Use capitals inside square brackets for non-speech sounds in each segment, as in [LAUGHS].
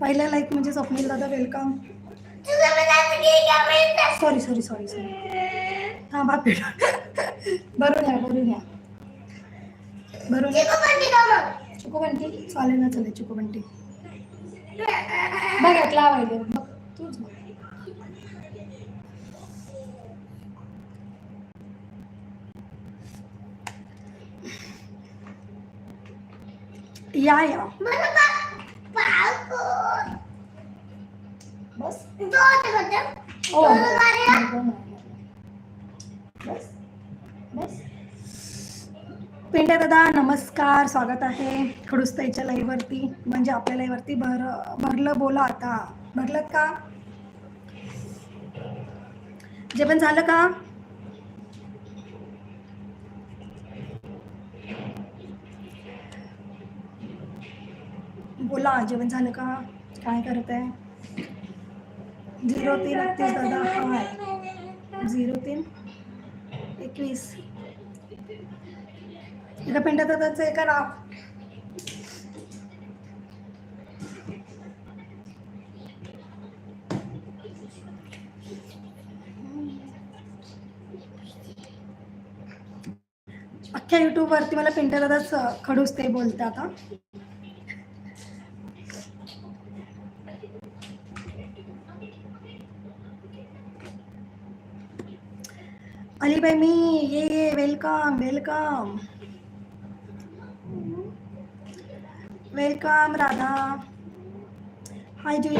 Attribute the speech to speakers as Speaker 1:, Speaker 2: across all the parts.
Speaker 1: पहिला लाईक म्हणजे स्वप्नील दादा welcome sorry sorry sorry sorry थांबा पेट भरून या भरून या भरून चिको बंटी चालेल ना चालेल चिको बंटी बघ यातला लावायले बघ तूच या या. बस. ओ बस बस पिंड्या दादा नमस्कार. स्वागत आहे खडूसताईच्या लाईव्हवरती. म्हणजे आपल्या लाईव्हवरती भर भरलं बोला आता. भरलं का? जेवण झालं का? बोला जेवण झालं का? काय करत आहे झिरो तीन एकतीस दादा हाय. झिरो तीन एकवीस. एका पिंड्या दादाचं एका नाव. अख्ख्या युट्यूबवरती मला पिंट्या दादाच खडूस ते बोलते आता अलीबाई मी, ये ये welcome welcome welcome Radha. Hi Juee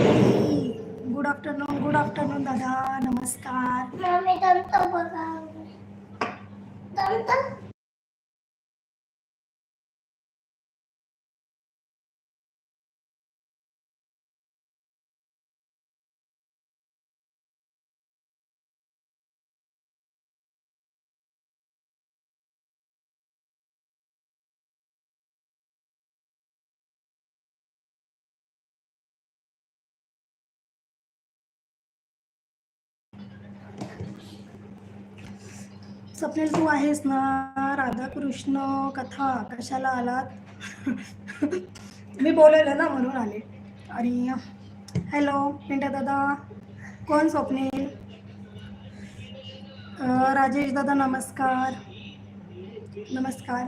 Speaker 1: good afternoon good afternoon दादा नमस्कार. स्वप्नील तू आहेस ना राधाकृष्ण कथा कशाला आलात? [LAUGHS] मी बोलवलं ना म्हणून आले. आणि हॅलो मिंटा दादा. कोण स्वप्नील? राजेश दादा नमस्कार. नमस्कार.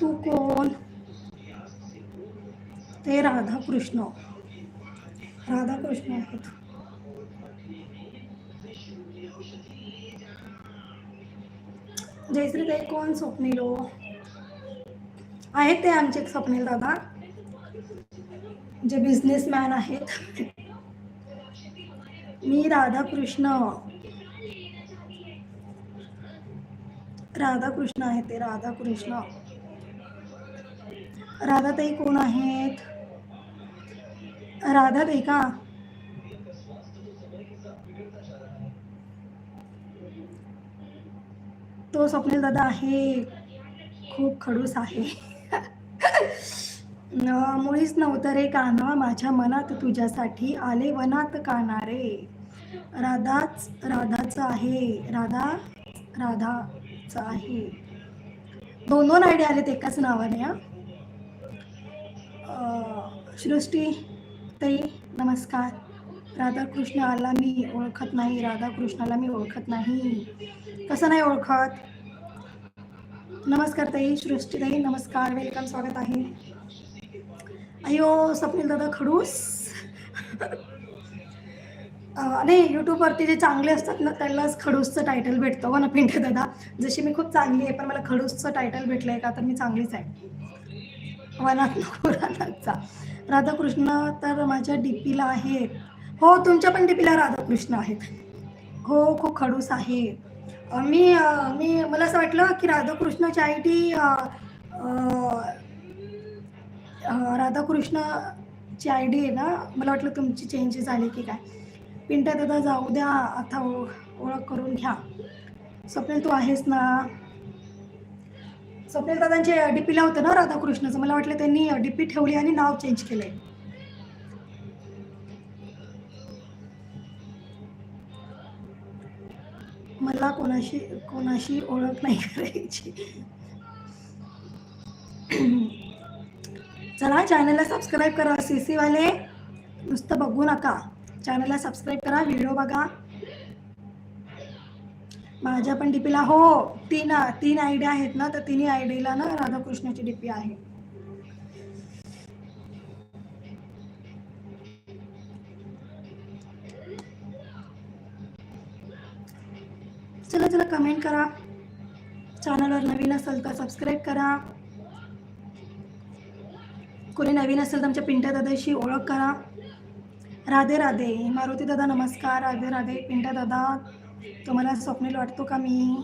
Speaker 1: तू कोण? ते राधाकृष्ण. राधाकृष्ण आहेत. जयश्री ते कोण स्वप्नील हो? आहेत ते आमचे स्वप्नील दादा. जे बिझनेसमॅन आहेत. मी राधाकृष्ण. राधाकृष्ण आहे ते राधाकृष्ण. राधाताई कोण आहेत? राधाताई का? तो स्वप्नील दादा आहे. खूप खडूस आहे. [LAUGHS] मुळीच नव्हतं रे कान्हा माझ्या मनात तुझ्यासाठी आले वनात कानारे. राधाच राधाचं आहे. राधा राधाचं आहे. दोन दोन आयडिया आलेत एकाच नावाने हा. सृष्टी ताई नमस्कार. राधाकृष्ण आला मी ओळखत नाही. राधाकृष्णाला मी ओळखत नाही. कसं नाही ओळखत? नमस्कार ताई. सृष्टी ताई नमस्कार. वेलकम स्वागत आहे. अयो स्वप्नील दादा खडूस. नाही यूट्यूबवरती जे चांगले असतात ना त्यालाच खडूसचं टायटल भेटतं हो ना पिंटे दादा? जशी मी खूप चांगली आहे पण मला खडूसचं टायटल भेटलं आहे का? तर मी चांगलीच आहे. वनात नको राधाचा राधाकृष्ण तर माझ्या डीपीला आहेत. हो तुमच्या पण डीपीला राधाकृष्ण आहेत. हो खूप खडूस आहे मी मी मला असं वाटलं की राधाकृष्णाची आय डी राधाकृष्णची आय डी आहे ना? मला वाटलं तुमची चेंज झाली की काय. पिंट्या दादा जाऊ द्या. आता ओ- ओळख करून घ्या. स्वप्न तू आहेस ना? स्वप्नील दादांचे डीपीला होतं ना राधाकृष्णचं. मला वाटलं त्यांनी डीपी ठेवली आणि नाव चेंज केलंय. मला कोणाशी कोणाशी ओळख नाही करायची. चला चॅनलला सबस्क्राईब करा सी सीवाले नुसतं बघू नका. चॅनलला सबस्क्राईब करा व्हिडिओ बघा. माझ्या पण डीपीला हो तीन तीन आय डी आहेत ना तर तिन्ही आयडीला ना राधाकृष्णाची डीपी आहे. चला चला कमेंट करा. चॅनलवर नवीन असेल तर सबस्क्राईब करा. कोणी नवीन असेल तर आमच्या पिंट्या दादाशी ओळख करा. राधे राधे. मारुती दादा नमस्कार. राधे राधे. पिंट्या दादा तुम्हाला स्वप्नील वाटतो का मी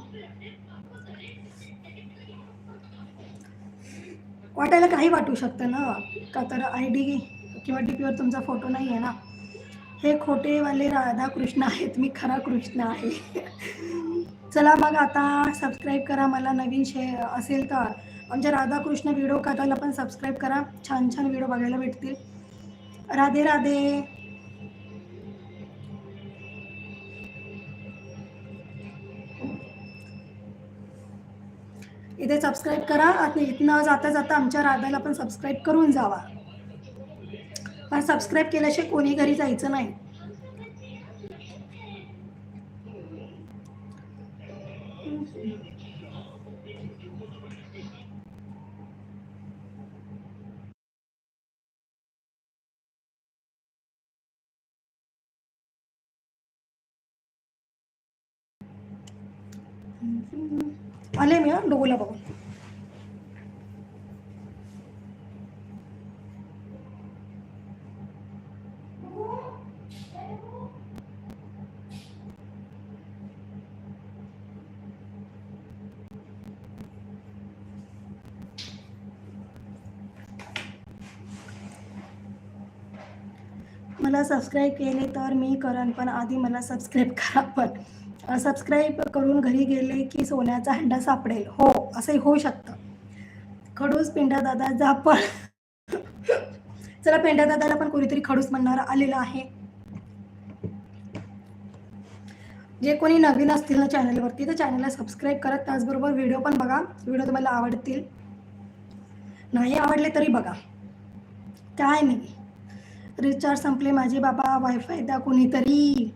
Speaker 1: वाटायला काही वाटू शकतं ना? का तर आय डी किंवा डी पीवर तुमचा फोटो नाही आहे ना? हे खोटेवाले राधाकृष्ण आहेत मी खरा कृष्ण आहे. चला मग आता सबस्क्राईब करा मला नवीन शे असेल तर. आमच्या राधाकृष्ण व्हिडिओ कथाला पण सबस्क्राईब करा. छान छान व्हिडिओ बघायला भेटतील. राधे राधे. इथे सबस्क्राईब करा आणि इथनं जाता जाता आमच्या राधाला पण सबस्क्राईब करून जावा. पण सबस्क्राईब केल्याशिवाय कोणी घरी जायचं नाही. आले डोला बघून. मला सबस्क्राईब केले तर मी करन पण आधी मला सबस्क्राईब करा पण. सबस्क्राईब करून घरी गेले की सोन्याचा हंडा सापडेल. हो असंही होऊ शकतं. खडूस पिंडा दादा जा चला पेंड्या दादाला पण कोणीतरी खडूस म्हणणार आलेला आहे. जे कोणी नवीन असतील ना चॅनलवरती तर चॅनलला सबस्क्राईब करत त्याचबरोबर व्हिडिओ पण बघा. व्हिडिओ तुम्हाला आवडतील. नाही आवडले तरी बघा. काय नाही. रिचार्ज संपले. माझे बाबा वायफाय द्या कोणीतरी.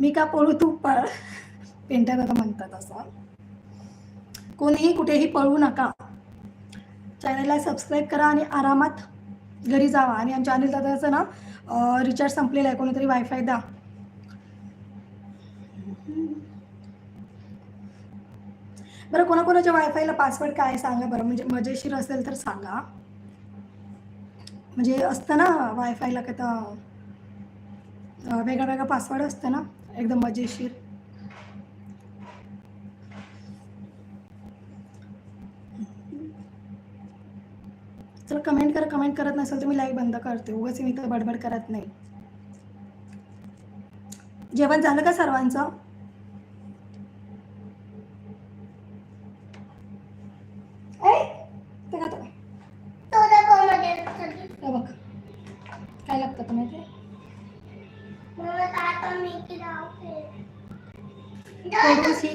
Speaker 1: मी का पळू तू पळ. पेंटर दादा म्हणतात असं. कोणीही कुठेही पळू नका. चॅनलला सबस्क्राईब करा आणि आरामात घरी जावा. आणि आमच्या अनिल दादाचं ना रिचार्ज संपलेलं आहे. कोणीतरी वायफाय द्या. बरं कोणाकोणाच्या वायफायला पासवर्ड काय सांगा बरं? म्हणजे मजेशीर असेल तर सांगा. म्हणजे असतं ना वायफायला काय तर वेगळा वेगळा पासवर्ड असतं ना? एकदम मजेशीर. चला कमेंट करा कमेंट करत नसेल तर मी लाईव्ह बंद करते. उगाच मी तर बडबड करत नाही. जेवण झालं का सर्वांचं?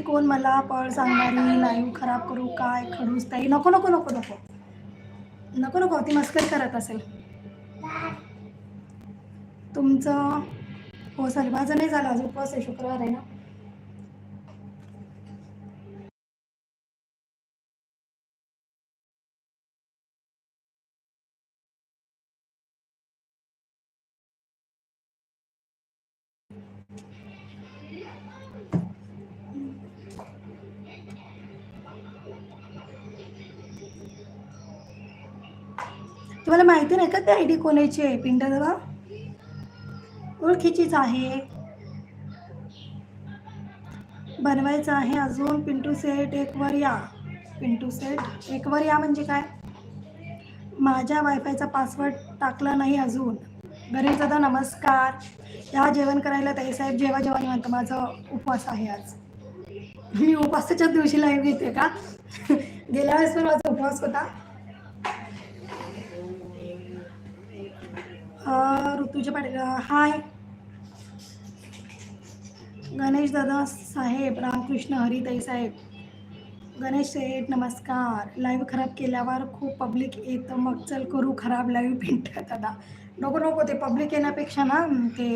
Speaker 1: कोण मला पळ सांगणारी लाईव्ह खराब करू काय खडूस ताई नको नको नको नको. नको नको ती मस्करी करत असेल. तुमचं हो सॉरी माझं नाही झालं अजून उपवास आहे शुक्रवार आहे ना? तुम्हाला माहिती नाही का ते आय डी कोणाची आहे? पिंडा ओळखीचीच आहे. बनवायचं आहे अजून. पिंटू सेट एक वर या पिंटू सेट एक वर या म्हणजे काय? माझ्या वायफायचा पासवर्ड टाकला नाही अजून. घरी दादा नमस्कार. या जेवण करायला ताई साहेब जेव्हा जेवण म्हणतो माझा उपवास आहे आज. मी उपवासाच्या दिवशी लाईव्ह घेते का? [LAUGHS] गेल्या वेळेस पण माझा उपवास होता. ऋतुजा पाटील हाय. गणेश दादा साहेब रामकृष्ण हरिताई साहेब. गणेश सेठ नमस्कार. लाईव्ह खराब केल्यावर खूप पब्लिक येतं मग चल करू खराब लाईव्ह पिंट दादा. नको नको ते पब्लिक येण्यापेक्षा ना ते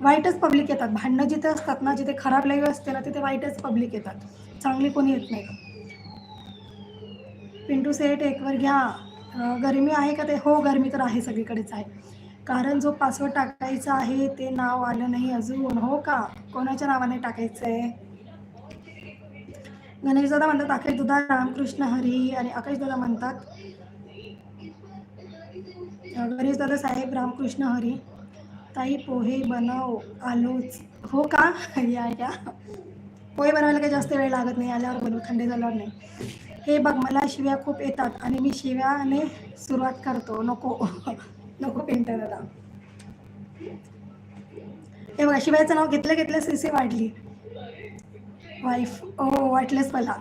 Speaker 1: वाईटच पब्लिक येतात. भांडणं जिथे असतात ना जिथे खराब लाईव्ह असते ना तिथे वाईटच पब्लिक येतात. चांगली कोणी येत नाही. पिंटू सेठ एकवर घ्या. गरमी आहे का ते? हो गरमी तर आहे सगळीकडेच आहे. कारण जो पासवर्ड टाकायचा आहे ते नाव आलं नाही अजून. हो का? कोणाच्या नावाने टाकायचं आहे गणेश दादा म्हणतात आकाश दादा रामकृष्ण हरी आणि आकाशदादा म्हणतात गणेशदादा साहेब रामकृष्ण हरी ताई पोहे बनव आलोच. हो का? [LAUGHS] या या. पोहे बनवायला काही जास्त वेळ लागत नाही आल्यावर बनवू थंडी झाल्यावर नाही. हे बघ मला शिव्या खूप येतात आणि मी शिव्याने सुरुवात करतो. नको. नको पेंटर दादा हे बघा शिव्याचं नाव घेतलं घेतलं सीसी वाढली. वाईफ हो वाटलंच मला.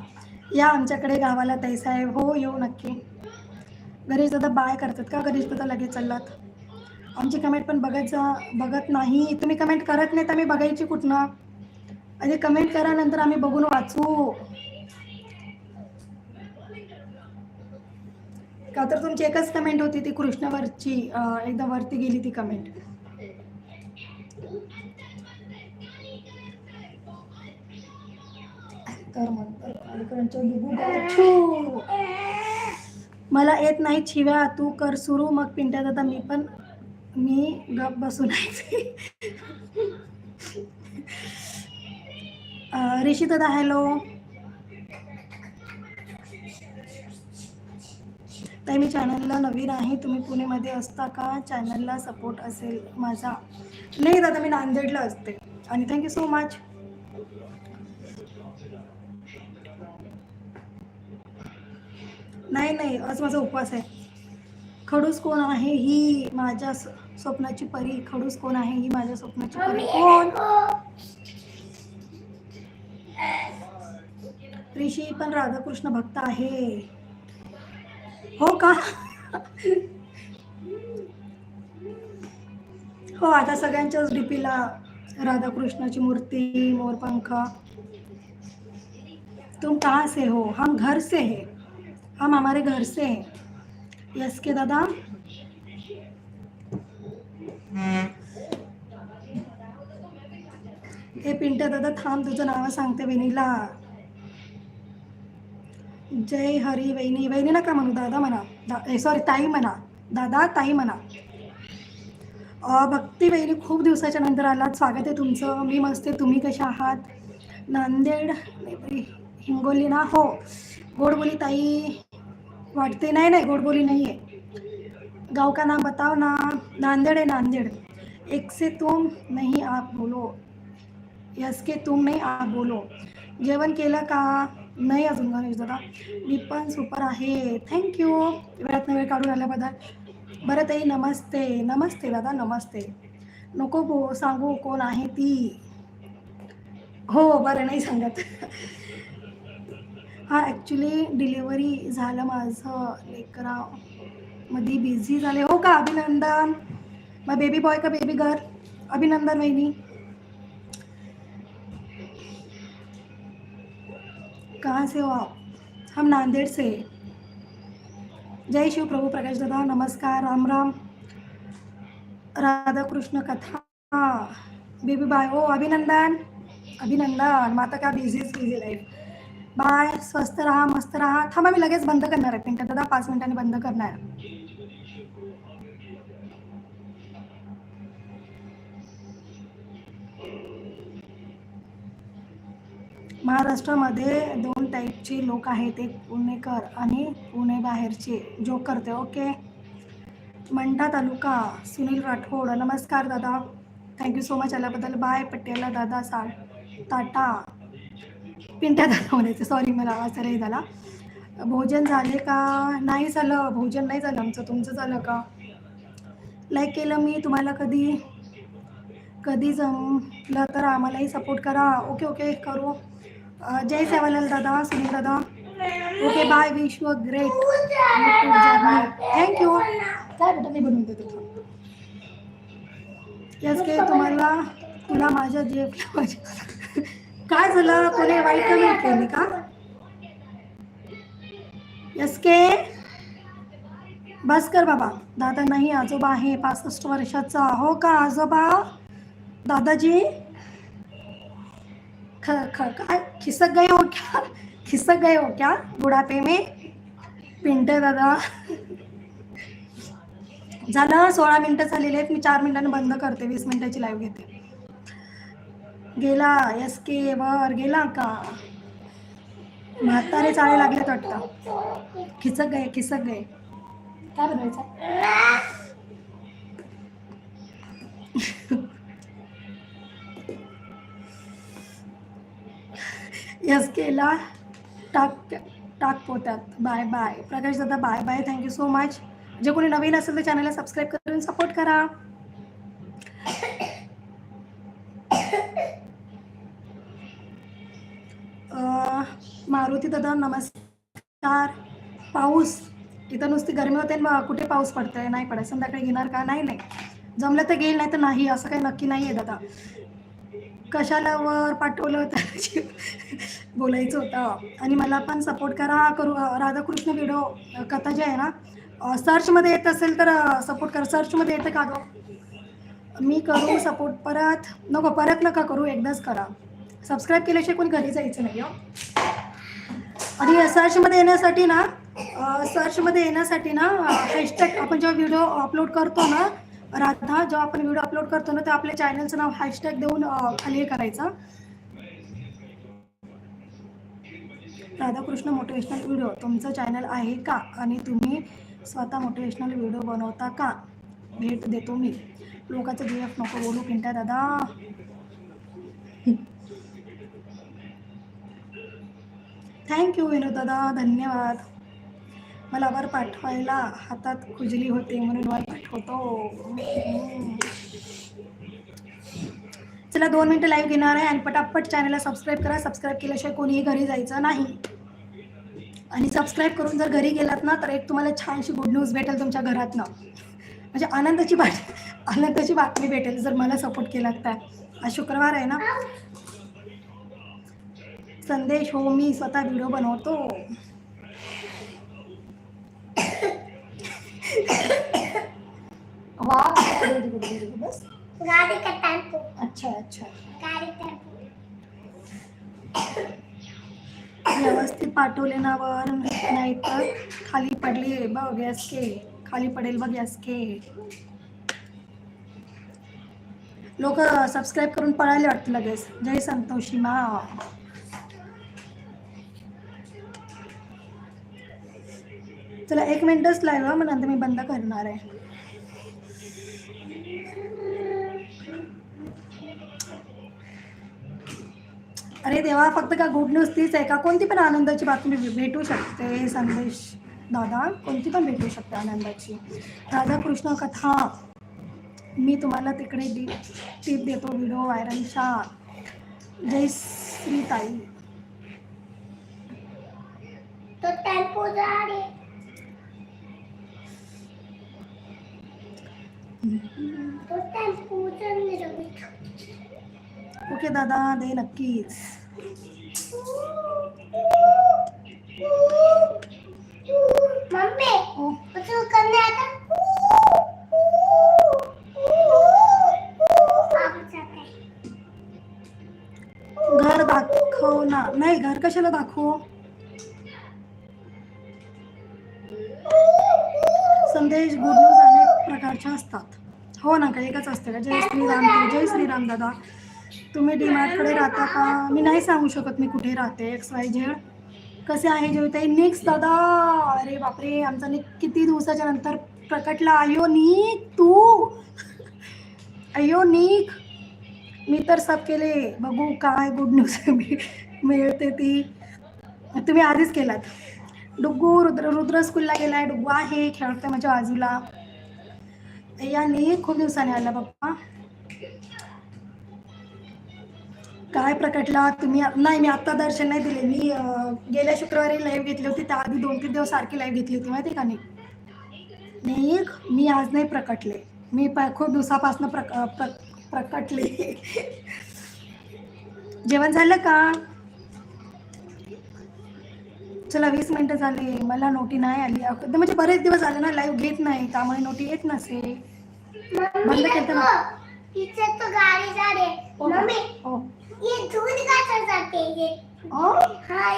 Speaker 1: या आमच्याकडे गावाला ताई साहेब. हो येऊ नक्की. गणेश दादा बाय करतात का? गणेश दादा लगेच चाललात. आमची कमेंट पण बघत जा बघत नाही. तुम्ही कमेंट करत नाही तर आम्ही बघायची कुठनं? आणि कमेंट करा नंतर आम्ही बघून वाचू. का तर तुमची एकच कमेंट होती ती कृष्णावरची एकदा वरती गेली ती कमेंट मला येत नाही शिव्या तू कर सुरू मग पिंट्या दादा मी पण मी गप बसून आहे. ऋषी दादा हॅलो ताई मी चॅनलला नवीन आहे तुम्ही पुणेमध्ये असता का? चॅनलला सपोर्ट असेल माझा. नाही दादा मी नांदेडला असते. आणि थँक्यू सो मच नाही नाही आज माझा उपवास आहे. खडूस कोण आहे ही माझ्या स्वप्नाची परी. खडूस कोण आहे ही माझ्या स्वप्नाची परी. कोण? ऋषी पण राधाकृष्ण भक्त आहे. हो का? हो आता सगळ्यांच्याच डीपीला राधाकृष्णाची मूर्ती मोरपंख तुम कहाँ से हो? हम घर से है. हम हमारे घर से है. यस के दादा? हे पिंट्या दादा थांब तुझं नाव सांगते विनीला. जय हरी वहिनी वहिनी नका म्हणू? दादा म्हणा. दा सॉरी ताई म्हणा. दादा ताई म्हणा. भक्ती वहिनी खूप दिवसाच्या नंतर आलात. स्वागत आहे तुमचं. मी मस्त आहे. तुम्ही कशा आहात? नांदेड हिंगोली ना? हो. गोडबोली ताई वाटते. नाही नाही गोडबोली नाही आहे गाव का नाम बताओ ना. नांदेड आहे नांदेड. एक से तुम नहीं आप बोलो. यस के तुम नाही आप बोलो. जेवण केलं का? नाही अजून गणेश दादा. मी पण सुपर आहे. थँक्यू वेळात वेळ काढून आल्याबद्दल. बरं ताई नमस्ते. नमस्ते दादा नमस्ते. नको बो सांगू कोण आहे ती? हो बरं नाही सांगत. हा ॲक्च्युली डिलिव्हरी झालं माझं. लेकरा मध्ये बिझी झाले. हो का अभिनंदन. मग बेबी बॉय का बेबी गर्ल अभिनंदन वहिनी. कहाँ से हो आप? हम नांदेड़ से जय शिव प्रभु प्रकाश दादा नमस्कार राम राम। राधा कृष्ण कथा। Baby bye. ओ अभिनंदन। अभिनंदन। माता का बिझीज बिझी लाईफ बाय। स्वस्त राहा मस्त राहा। थांबा मी लगेच बंद करणार आहे. पिंटा दादा पाच मिनिटांनी बंद करणार महाराष्ट्रामध्ये दोन टाईपचे लोक आहेत. एक पुणेकर आणि पुणे बाहेरचे जो करते ओके मंठा तालुका सुनील राठोड. नमस्कार दादा. थँक्यू सो मच आल्याबद्दल. बाय पटेला दादा सा टाटा. पिंट्या दादा म्हणायचं. सॉरी मला आवाज नाही झाला भोजन झाले का? नाही झालं. भोजन नाही झालं आमचं. तुमचं झालं का? लाईक केलं मी तुम्हाला कधी? कधी जमलं तर आम्हालाही सपोर्ट करा. ओके ओके करू. जय सेवालाल दादा सुनील दादा. Okay bye wish you a great thank you काय बेटा मी बनवून देतो यस के तुम्हाला तुला माझ्या जे काय झालं? कोणी वाईट कमेंट केली का? यस के बस कर बाबा. दादा नाही आजोबा आहे पासष्ट वर्षाचा. हो का आजोबा? दादाजी? ख ख काय खिसक गए हो क्या? खिसक गए हो क्या? बुढ़ापे में? पिंटे दादा. झालं सोळा मिनटं झालेली आहेत. मी चार मिनिटांनी बंद करते. वीस मिनिटाची लाईव्ह घेते. गेला एस के वर गेला का? म्हातारे चाळे लागलेत वाटतं. खिसक गए खिसक गए काय बनवायचं? एस केला टाक टाक पोत्यात बाय बाय प्रकाश दादा bye bye thank you so much जे कोणी नवीन असेल तर चॅनलला सबस्क्राईब करून सपोर्ट करा. मारुती दादा नमस्कार. पाऊस. इथं नुसती गरमी होते आणि मग कुठे पाऊस पडतोय? नाही पडत. संध्याकाळी घेणार का? नाही नाही. जमलं तर घेईल नाही तर नाही. असं काही नक्की नाही आहे दादा. कशाला वर पाठवलं होतं? [LAUGHS] बोलायचं होतं. आणि मला पण सपोर्ट करा. करू राधाकृष्ण व्हिडिओ कथा जे आहे ना सर्चमध्ये येत असेल तर सपोर्ट करा. सर्चमध्ये येतं का गं? मी करू सपोर्ट परत नको परत नका करू. एकदाच करा. सबस्क्राईब केल्याशिवाय कोणी घरी जायचं नाही हो. आणि सर्चमध्ये येण्यासाठी ना सर्चमध्ये येण्यासाठी ना हॅशटॅग आपण जेव्हा व्हिडिओ अपलोड करतो ना राधा जेव्हा आपण व्हिडिओ अपलोड करतो ना तर आपल्या चॅनलचं नाव हॅशटॅग देऊन खाली हे करायचं. राधाकृष्ण मोटिवेशनल व्हिडिओ तुमचं चॅनल आहे का? आणि तुम्ही स्वतः मोटिवेशनल व्हिडिओ बनवता का? भेट देतो मी. लोकांचं जी एफ नको बोलू पिंट्या दादा. थँक्यू विनोद दादा. धन्यवाद. मला वर पाठवायला हातात खुजली होते म्हणून वर पाठवतो. चला दोन मिनटं लाईव्ह घेणार आहे आणि पटापट चॅनलला सबस्क्राईब करा. सबस्क्राईब केल्याशिवाय कोणीही घरी जायचं नाही. आणि सबस्क्राईब करून जर घरी गेलात ना तर एक तुम्हाला छानशी गुड न्यूज भेटेल तुमच्या घरातनं. म्हणजे आनंदाची बात आनंदाची बातमी भेटेल जर मला सपोर्ट केला तर. आज शुक्रवार आहे ना? संदेश हो मी स्वतः व्हिडिओ बनवतो वा बस.
Speaker 2: गाड़ी का टेम्पो
Speaker 1: अच्छा अच्छा.
Speaker 2: गाड़ी टेम्पो
Speaker 1: व्यवस्थित पाठवले ना वर नाही तर खाली पडली बघ गॅस के. खाली पडेल बघ गॅस के. लोक सबस्क्राईब करून पळायला वाटतं लगेच. जय संतोषी मा. चला एक मिनिटच लाईव्ह मग नंतर मी बंद करणार आहे. अरे देवा फक्त का गुड न्यूज तीच आहे का? कोणती पण आनंदाची बातमी भेटू शकते संदेश. दादा कोणती पण भेटू शकते आनंदाची. राधाकृष्ण कथा. मी तुम्हाला तिकडे डी टीप देतो व्हिडिओ व्हायरलच्या जय श्री ताई
Speaker 2: तो
Speaker 1: ओके दादा दे नक्कीच.
Speaker 2: है.
Speaker 1: घर दाखव ना. नाही घर कशाला दाखवू? संदेश गुड न्यूज अनेक प्रकारच्या असतात. हो ना का एकच असते का? जय श्रीराम जय श्रीराम दादा. तुम्ही डीमार्टकडे राहता का? मी नाही सांगू शकत मी कुठे राहते एक्स वाय झेड कसे आहे जेवताई नेक्स्ट दादा! अरे बापरे आमचा निक किती दिवसाच्या नंतर प्रकटला. अयो नीक तू! अयो नीक! मी तर सब केले. बघू काय गुड न्यूज मिळते ती. तुम्ही आधीच केलात. डुग्गू रुद्र रुद्र स्कूलला गेलाय. डुग्गू आहे खेळतोय माझ्या बाजूला. याने खूप दिवसाने आला पप्पा काय प्रकटला? तुम्ही नाही मी आत्ता दर्शन नाही दिले. मी गेल्या शुक्रवारी लाईव्ह घेतली होती. त्याआधी दोन तीन दिवस सारखी लाईव्ह घेतली होती. माहिती का नाही नाही मी आज नाही प्रकटले. मी प खूप दिवसापासून प्रक प्र प्रकटले. [LAUGHS] जेवण झालं का? चला वीस मिनिटं झाले. मला नोटी नाही आली. म्हणजे बरेच दिवस झाले ना लाईव्ह घेत नाही. त्यामुळे नोटी येत नसेल. बंद केलतं
Speaker 2: तिथे तो गाड़ी जा रही है
Speaker 1: हो.
Speaker 2: मम्मी ये दूध का चल जाते हैं? ये
Speaker 1: हो?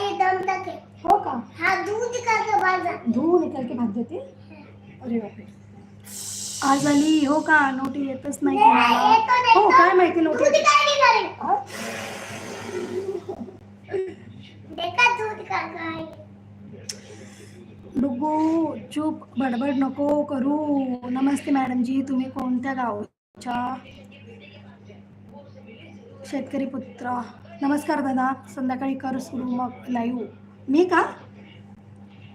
Speaker 2: ये दम तक है
Speaker 1: हो का?
Speaker 2: हाँ दूध का तो बाहर जाते
Speaker 1: धू निकाल के भाग देते अरे बापरे. आज आली. हो का? नोटी येतच नाही कोणाला. हो काय माहिती नोटी
Speaker 2: दूध का नहीं करे
Speaker 1: हा?
Speaker 2: देखा दूध का गाय
Speaker 1: डुगू चूप बडबड नको करू. नमस्ते मॅडम जी तुम्ही कोणत्या गावच्या शेतकरी पुत्र. नमस्कार दादा संध्याकाळी कर सुरू मग लाईव्ह मी का?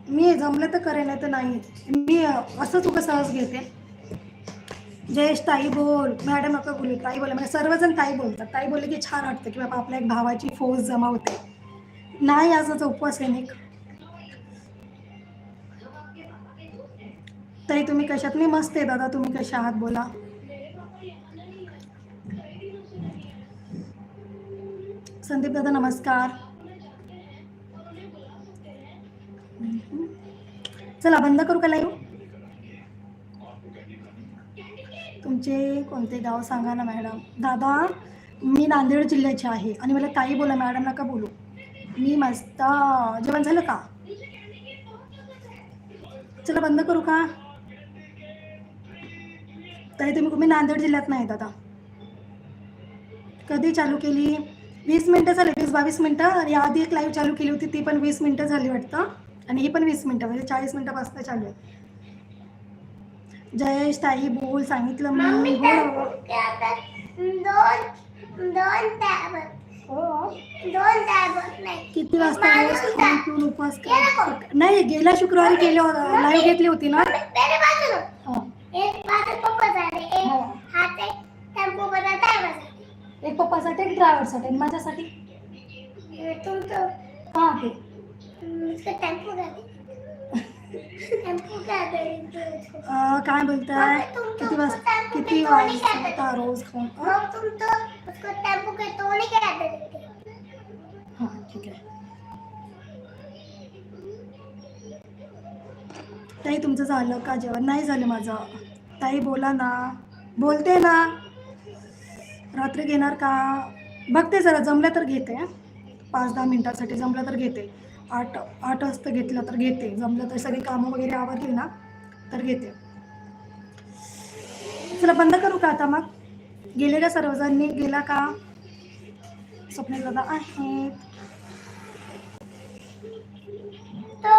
Speaker 1: मी जमलं तर करेन तर नाही. मी अ, असंच उगं सहज घेते. जयेश ताई बोल मॅडम नका बोलू ताई बोला म्हणजे सर्वजण ताई बोलतात. ताई बोलले की छान वाटतं की बाबा आपल्या एक भावाची फौज जमा होते. नाही आजचा उपवास आहे निक. तुम्ही कशात? मी मस्त आहे दादा तुम्ही कशा आहात? बोला. संदीप दादा नमस्कार. चला बंद करू का लाईव्ह तुमचे कोणते गाव सांगा ना मॅडम दादा मी नांदेड जिल्ह्याची आहे. आणि मला ताई बोला मॅडम नका बोलू. मी मस्त जेवण झालं का? चला बंद करू का? ताई तुम्ही मी नांदेड जिल्ह्यात नाही दादा. कधी चालू केली? वीस मिनटं झाली वीस बावीस मिनटं. आणि आधी एक लाईव्ह चालू केली होती ती पण वीस मिनटं झाली वाटतं. आणि ही पण वीस मिनटं म्हणजे चाळीस मिनटापासून चालू आहे. जयेश ताई बोल सांगितलं मी हो. हो किती वाजता कर नाही गेल्या शुक्रवारी केले लाईव्ह घेतली होती ना? हा.
Speaker 2: एक एक
Speaker 1: पप्पासाठी एक ड्रायव्हरसाठी आणि माझ्यासाठी.
Speaker 2: तुम ते. टेम्पो
Speaker 1: अं, काय बोलताय? किती वाज किती वाजता रोज खाऊन? अं?
Speaker 2: मग
Speaker 1: ठीक आहे. ताई तुमचं झालं का जेवण? नाही झालं माझं. ताई बोला ना. बोलते ना. रात्री घेणार का? बघते जरा जमलं तर घेते पाच दहा मिनटासाठी जमलं तर घेते. आठ आठ वाजता घेतलं तर घेते. जमलं तर सगळी कामं वगैरे आवडली ना तर घेते. चला बंद करू का आता मग? गेले का सर्वजण गेला का? स्वप्नील दादा आहेत.
Speaker 2: तो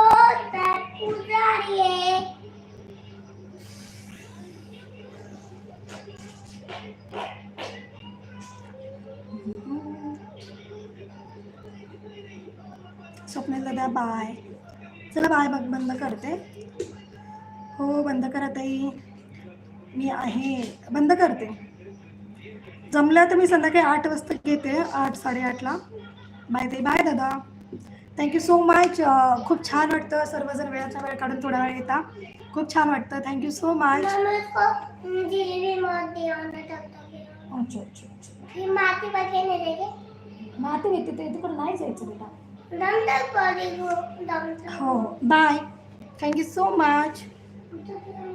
Speaker 1: स्वप्नील दादा बाय चला बाय बघ बंद करते. हो बंद करा ताई. मी आहे. बंद करते. जमलं तर मी संध्याकाळी आठ वाजता घेते. आठ साडेआठला बाय ताई बाय दादा. थँक्यू सो मच खूप छान वाटतं सर्वजण वेळाचा वेळ काढून थोडा वेळ येता. खूप छान वाटतं. थँक्यू सो मच
Speaker 2: देखे
Speaker 1: माती येते ते तिकडं नाही जायचं बेटा.
Speaker 2: दम तक पड़ी वो दम तक
Speaker 1: हो बाय थँक्यू सो मच
Speaker 2: तो-